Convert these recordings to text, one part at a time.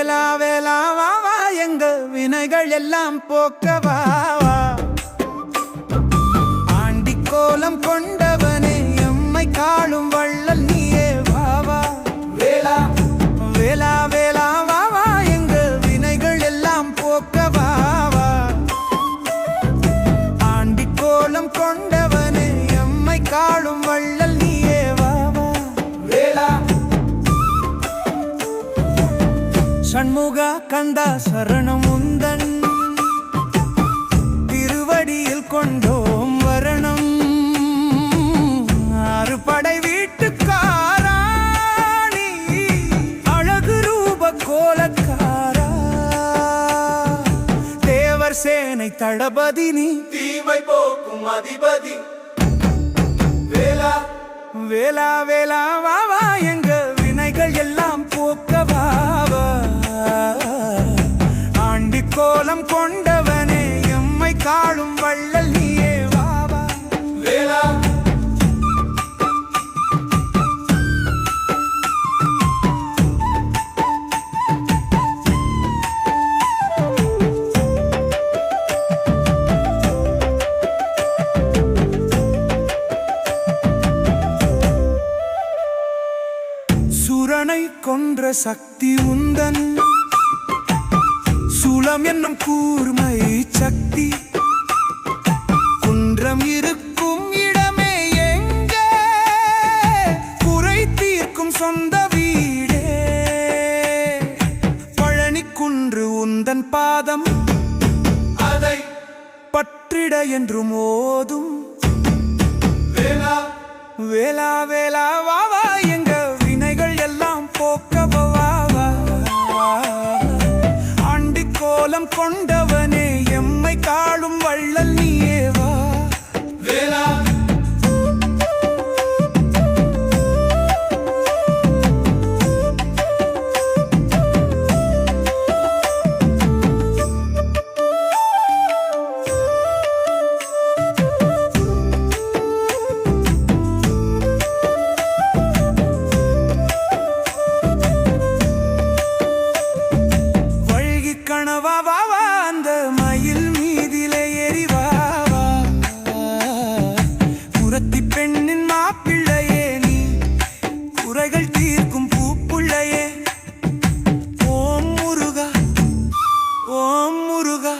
வேலா வேலா வா எங்க வினைகள் எல்லாம் போக்கவா சண்முகா கந்தா சரணம் உந்தன். திருவடியில் கொண்டோம் வரணம். ஆறு படை வீட்டுக்காராணி அழகு ரூப கோலக்காரா. தேவர் சேனை தளபதி நீ தீமை போக்கும் அதிபதி. வேளா வேளா வேளா வாவா கொன்ற சக்தி உந்தன். சூலம் என்னும் கூர்மை சக்தி. குன்றம் இருக்கும் இடமே எங்கே? குறை தீர்க்கும் சொந்த வீடே. பழனி குன்று உந்தன் பாதம். அதை பற்றிட என்று மோதும் வேலா வேலா வேலா வாவா கொண்டவனே எம்மை காளும் வள்ளல் நீயே வா. வேளா வழுகி கணவா வாவா அந்த மயில் மீதிலே எரிவாவா புரத்தி பெண்ணின் மாப்பிள்ளையே நீ. குறைகள் தீர்க்கும் பூப்புள்ளையே. ஓம் முருகா ஓம் முருகா.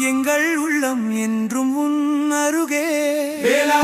எங்கள் உள்ளம் என்றும் உன் அருகே. வேலா.